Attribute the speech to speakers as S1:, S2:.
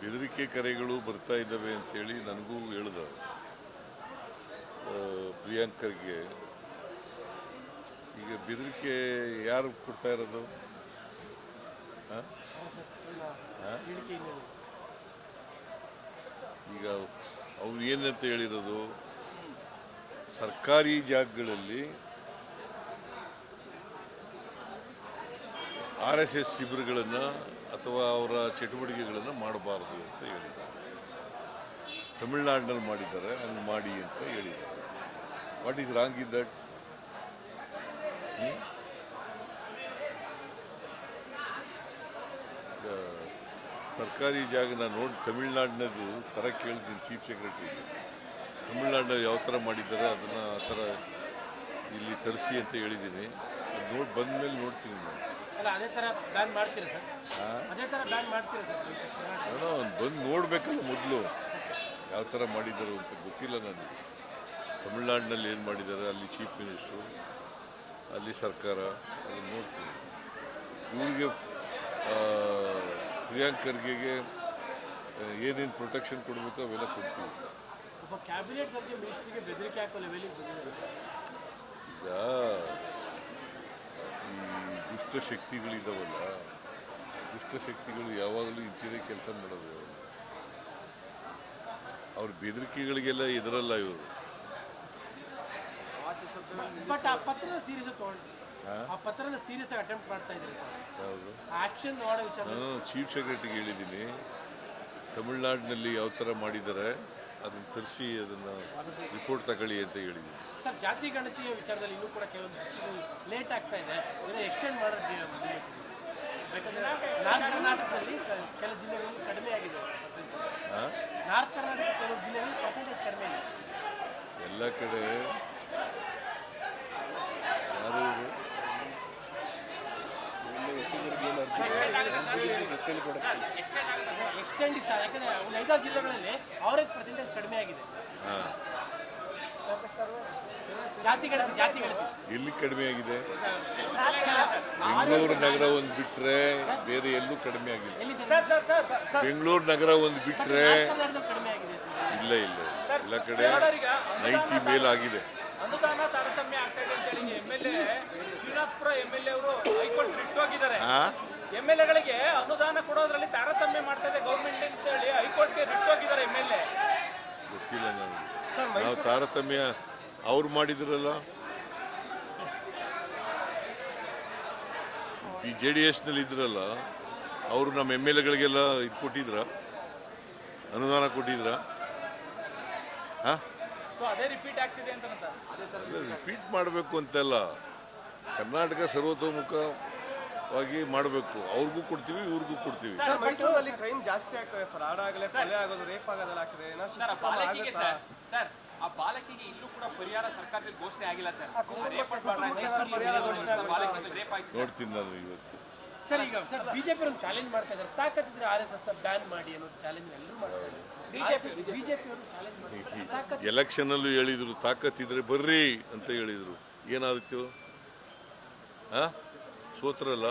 S1: ಬೆದರಿಕೆ ಕರೆಗಳು ಬರ್ತಾ ಇದ್ದಾವೆ ಅಂತೇಳಿ ನನಗೂ ಹೇಳ್ದ ಪ್ರಿಯಾಂಕರ್ಗೆ. ಈಗ ಬೆದರಿಕೆ ಯಾರು ಕೊಡ್ತಾ ಇರೋದು? ಈಗ ಅವ್ರು ಏನಂತ ಹೇಳಿರೋದು? ಸರ್ಕಾರಿ ಜಾಗಗಳಲ್ಲಿ ಆರ್ ಎಸ್ ಎಸ್ ಶಿಬಿರಗಳನ್ನು ಅಥವಾ ಅವರ ಚಟುವಟಿಕೆಗಳನ್ನು ಮಾಡಬಾರದು ಅಂತ ಹೇಳಿದ್ದಾರೆ. ತಮಿಳ್ನಾಡಿನಲ್ಲಿ ಮಾಡಿದ್ದಾರೆ ಹಂಗೆ ಮಾಡಿ ಅಂತ ಹೇಳಿದ್ದಾರೆ. What is wrong in that ಸರ್ಕಾರಿ ಜಾಗ ನಾನು ನೋಡಿ ತಮಿಳ್ನಾಡಿನದು ಥರ ಕೇಳ್ತೀನಿ ಚೀಫ್ ಸೆಕ್ರೆಟರಿಗೆ ತಮಿಳ್ನಾಡಿನಲ್ಲಿ ಯಾವ ಥರ ಮಾಡಿದ್ದಾರೆ, ಅದನ್ನು ಆ ಥರ ಇಲ್ಲಿ ತರಿಸಿ ಅಂತ ಹೇಳಿದ್ದೀನಿ. ಅದು ನೋಡಿ ಬಂದ ಮೇಲೆ ನೋಡ್ತೀನಿ ನಾನು. ಏನೋ ಬಂದು ನೋಡ್ಬೇಕಲ್ಲ ಮೊದಲು. ಯಾವ ಥರ ಮಾಡಿದ್ದಾರೆ ಅಂತ ಗೊತ್ತಿಲ್ಲ ನನಗೆ ತಮಿಳ್ನಾಡಿನಲ್ಲಿ ಏನು ಮಾಡಿದ್ದಾರೆ? ಅಲ್ಲಿ ಚೀಫ್ ಮಿನಿಸ್ಟ್ರು ಅಲ್ಲಿ ಸರ್ಕಾರ ಅದನ್ನು ನೋಡ್ತೀನಿ. ಇವ್ರಿಗೆ ಪ್ರಿಯಾಂಕ್ ಖರ್ಗೆಗೆ ಏನೇನು ಪ್ರೊಟೆಕ್ಷನ್ ಕೊಡಬೇಕು ಅವೆಲ್ಲ ಕೊಡ್ತೀವಿ.
S2: ಒಬ್ಬ
S1: ದುಷ್ಟಶಕ್ತಿಗಳಿದಾವಲ್ಲ ದುಷ್ಟಶಕ್ತಿಗಳು ಯಾವಾಗಲೂ ಇಂಚಿನೇ ಕೆಲಸ ಮಾಡೋದು. ಅವ್ರ ಬೆದರಿಕೆಗಳಿಗೆಲ್ಲ ಇದರಲ್ಲ ಇವರು.
S2: ಬಟ್ ಆ ಸೀರಿಯಸ್ ತಗೊಂಡು? ಆ ಪತ್ರನ ಸೀರಿಯಸ್ ಆಗಿ ಅಟೆಂಪ್ಟ್ ಮಾಡ್ತಾ ಇದ್ದಾರೆ
S1: ಯಾವುದು
S2: ಆಕ್ಷನ್ ಮಾಡೋ ವಿಚಾರ.
S1: ನಾನು ಚೀಫ್ ಸೆಕ್ರೆಟರಿಗೆ ಹೇಳಿದ್ದೀನಿ ತಮಿಳ್ನಾಡಿನಲ್ಲಿ ಯಾವ ಥರ ಮಾಡಿದ್ದಾರೆ? ಅದನ್ನು ತರಿಸಿ ಅದನ್ನು ರಿಪೋರ್ಟ್ ತಗೊಳ್ಳಿ ಅಂತ ಹೇಳಿದ್ದೀನಿ
S2: ಸರ್ ಜಾತಿ ಗಣತಿಯ ವಿಚಾರದಲ್ಲಿ ಇನ್ನೂ ಕೂಡ ಕೆಲವೊಂದು ಲೇಟ್ ಆಗ್ತಾ ಇದೆ. ಇದನ್ನು ಎಕ್ಸ್ಟೆಂಡ್ ಮಾಡೋದು ಯಾಕಂದ್ರೆ ನಾರ್ತ್ ಕರ್ನಾಟಕದಲ್ಲಿ ಕೆಲವು ಕೆಲ ಜಿಲ್ಲೆಗಳಲ್ಲಿ ಕಡಿಮೆ ಆಗಿದೆ.
S1: ಆ?
S2: ನಾರ್ತ್ ಕರ್ನಾಟಕ ಕೆಲವು ಜಿಲ್ಲೆಗಳಲ್ಲಿ ಪರ್ಸೆಂಟೇಜ್ ಕಡಿಮೆ ಇದೆ.
S1: ಎಲ್ಲ ಕಡೆ ಯಾರು ಇವರು?
S2: ಎಕ್ಸ್ಟೆಂಡ್ ಸರ್ ಯಾಕಂದ್ರೆ ಒಂದು ಐದಾರು ಜಿಲ್ಲೆಗಳಲ್ಲಿ ಅವರೇಜ್ ಪರ್ಸೆಂಟೇಜ್ ಕಡಿಮೆ ಆಗಿದೆ.
S1: ಎಲ್ಲಿ ಕಡಿಮೆ ಆಗಿದೆ ಬೆಂಗಳೂರು ನಗರ ಒಂದು ಬಿಟ್ರೆ ಬೇರೆ ಎಲ್ಲೂ ಕಡಿಮೆ ಆಗಿಲ್ಲ. ಬೆಂಗಳೂರು ನಗರ ಒಂದು ಬಿಟ್ರೆ. ಇಲ್ಲ ಇಲ್ಲ. ಎಲ್ಲ ಕಡೆ ನೈಂಟಿ ಮೇಲ್
S3: ಆಗಿದೆ. ತಾರತಮ್ಯ ಆಗ್ತಾ ಇದೆ ಅಂತ ಹೇಳಿ M L A Srinathpura M L A ಅವರು ಹೈಕೋರ್ಟ್ ಬಿಟ್ಟು ಹೋಗಿದ್ದಾರೆ? ಎಂ ಎಲ್ ಎಗಳಿಗೆ ಅನುದಾನ ಕೊಡೋದ್ರಲ್ಲಿ ತಾರತಮ್ಯ ಮಾಡ್ತಾ ಇದೆ ಗೌರ್ಮೆಂಟ್ ಅಂತ ಹೇಳಿ ಹೈಕೋರ್ಟ್ಗೆ ರಿಟ್ ಹೋಗಿದ್ದಾರೆ ಎಂ ಎಲ್ ಎ.
S1: ಗೊತ್ತಿಲ್ಲ ನಾವು ತಾರತಮ್ಯ ಅವ್ರು ಮಾಡಿದ್ರಲ್ಲ? ಈ ಜೆ ಡಿ ಎಸ್ನಲ್ಲಿ ಇದ್ರಲ್ಲ ಅವರು ನಮ್ಮ ಎಂ ಎಲ್ ಎಗಳಿಗೆಲ್ಲ ಇದು ಕೊಟ್ಟಿದ್ರ? ಅನುದಾನ ಕೊಟ್ಟಿದ್ರ? ಹಾಂ?
S3: ಸೊ ಅದೇ ರಿಪೀಟ್ ಆಗ್ತಿದೆ ಅಂತ
S1: ರಿಪೀಟ್ ಮಾಡಬೇಕು ಅಂತೆಲ್ಲ. ಕರ್ನಾಟಕ ಸರ್ವತೋಮುಖವಾಗಿ ಮಾಡಬೇಕು. ಅವ್ರಿಗೂ ಕೊಡ್ತೀವಿ ಇವ್ರಿಗೂ ಕೊಡ್ತೀವಿ.
S4: ಸರ್ ಮೈಸೂರಲ್ಲಿ ಕ್ರೈಮ್ ಜಾಸ್ತಿ ಆಗ್ತದೆ ಸರ್. ಆಡಾಗಲೇ ಕೊಲೆ ಆಗೋದು ರೇಪ್ ಆಗೋದೆಲ್ಲ ಆಗ್ತದೆ. ಏನೋ
S3: ಸರ್ ಆ ಬಾಲಕಿಗೆ ಸರ್ ಸರ್ ಆ ಬಾಲಕಿಗೆ ಇಲ್ಲೂ ಕೂಡ ಪರಿಹಾರ ಸರ್ಕಾರದಿಂದ ಘೋಷಣೆ ಆಗಿಲ್ಲ ಸರ್. ರೇಪ್ ರೇಪ್ ಆಯ್ತು
S1: ನೋಡ್ತೀನಿ ನಾನು ಇವತ್ತು.
S2: ಸರ್ ಈಗ ಸರ್ ಬಿಜೆಪಿ ಅವರು ಚಾಲೆಂಜ್ ಮಾಡ್ತಾ ಇದ್ದಾರೆ. ತಾಕತ್ತಿದ್ರೆ ಆರ್ ಎಸ್ ಎಸ್ ಬ್ಯಾನ್ ಮಾಡಿ ಅನ್ನೋ ಚಾಲೆಂಜ್ ಎಲ್ಲರೂ ಮಾಡ್ತಾ ಇದ್ದಾರೆ. ಬಿಜೆಪಿ ಬಿಜೆಪಿ ಅವರು. ಚಾಲೆಂಜ್ ಮಾಡ್ತಾರೆ ಅಲ್ಲೂ
S1: ಹೇಳಿದ್ರು ಹೇಳಿದರು ತಾಕತ್ತಿದ್ರೆ ಬರ್ರಿ ಅಂತ ಹೇಳಿದ್ರು. ಏನಾದಿತ್ತು ಹಾಂ? ಸೋತ್ರಲ್ಲ